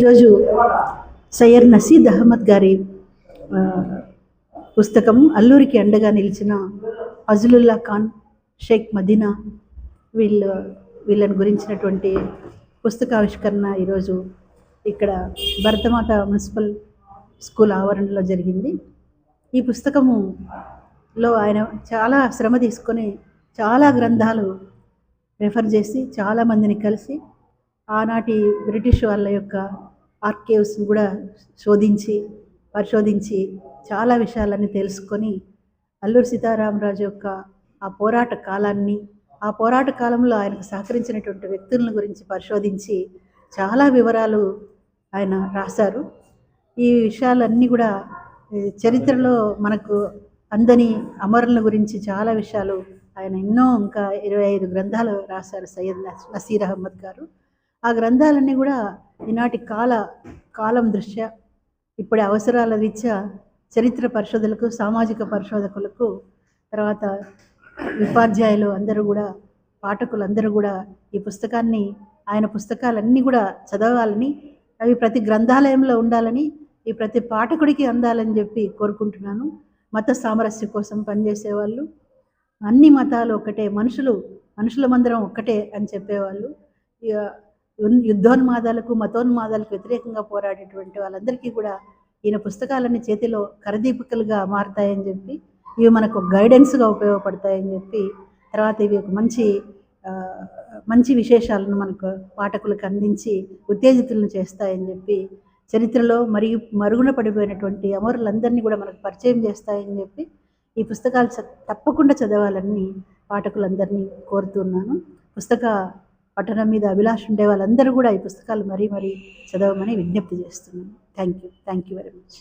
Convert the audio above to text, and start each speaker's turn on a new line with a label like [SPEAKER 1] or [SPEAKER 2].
[SPEAKER 1] ఈరోజు సయ్యర్ నసీద్ అహ్మద్ గారి పుస్తకం అల్లూరికి అండగా నిలిచిన అజులుల్లా ఖాన్ షేక్ మదీనా వీళ్ళ వీళ్ళని గురించినటువంటి పుస్తకావిష్కరణ ఈరోజు ఇక్కడ భరతమాత మున్సిపల్ స్కూల్ ఆవరణలో జరిగింది. ఈ పుస్తకములో ఆయన చాలా శ్రమ తీసుకొని చాలా గ్రంథాలు రెఫర్ చేసి చాలామందిని కలిసి ఆనాటి బ్రిటిష్ వాళ్ళ యొక్క ఆర్కేవ్స్ని కూడా శోధించి పరిశోధించి చాలా విషయాలన్నీ తెలుసుకొని అల్లూరి సీతారామరాజు యొక్క ఆ పోరాట కాలాన్ని ఆ పోరాట కాలంలో ఆయనకు సహకరించినటువంటి వ్యక్తులను గురించి పరిశోధించి చాలా వివరాలు ఆయన రాశారు. ఈ విషయాలన్నీ కూడా చరిత్రలో మనకు అందని అమరుల గురించి చాలా విషయాలు ఆయన ఎన్నో ఇంకా ఇరవై ఐదు గ్రంథాలు రాశారు సయ్యద్ నస్- నసీర్ అహ్మద్ గారు. ఆ గ్రంథాలన్నీ కూడా ఈనాటి కాల కాలం దృష్ట్యా ఇప్పటి అవసరాల రీత్యా చరిత్ర పరిశోధకులకు సామాజిక పరిశోధకులకు తర్వాత ఉపాధ్యాయులు అందరూ కూడా పాఠకులందరూ కూడా ఈ పుస్తకాన్ని ఆయన పుస్తకాలన్నీ కూడా చదవాలని అవి ప్రతి గ్రంథాలయంలో ఉండాలని ఈ ప్రతి పాఠకుడికి అందాలని చెప్పి కోరుకుంటున్నాను. మత సామరస్య కోసం పనిచేసేవాళ్ళు అన్ని మతాలు ఒకటే మనుషులు మనుషుల మందిరం ఒక్కటే అని చెప్పేవాళ్ళు. ఇక యుద్ధోన్మాదాలకు మతోన్మాదాలకు వ్యతిరేకంగా పోరాడేటువంటి వాళ్ళందరికీ కూడా ఈయన పుస్తకాలన్నీ చేతిలో కరదీపికలుగా మారుతాయని చెప్పి ఇవి మనకు గైడెన్స్గా ఉపయోగపడతాయని చెప్పి తర్వాత ఇవి ఒక మంచి మంచి విశేషాలను మనకు పాఠకులకు అందించి ఉత్తేజితులను చేస్తాయని చెప్పి చరిత్రలో మరియు మరుగున పడిపోయినటువంటి అమరులందరినీ కూడా మనకు పరిచయం చేస్తాయని చెప్పి ఈ పుస్తకాలు చ- తప్పకుండా చదవాలని పాఠకులందరినీ కోరుతున్నాను. పుస్తక పఠనం మీద అభిలాష ఉండే వాళ్ళందరూ కూడా ఈ పుస్తకాలు మరీ మరీ చదవమని విజ్ఞప్తి చేస్తున్నాను. Thank you thank you very much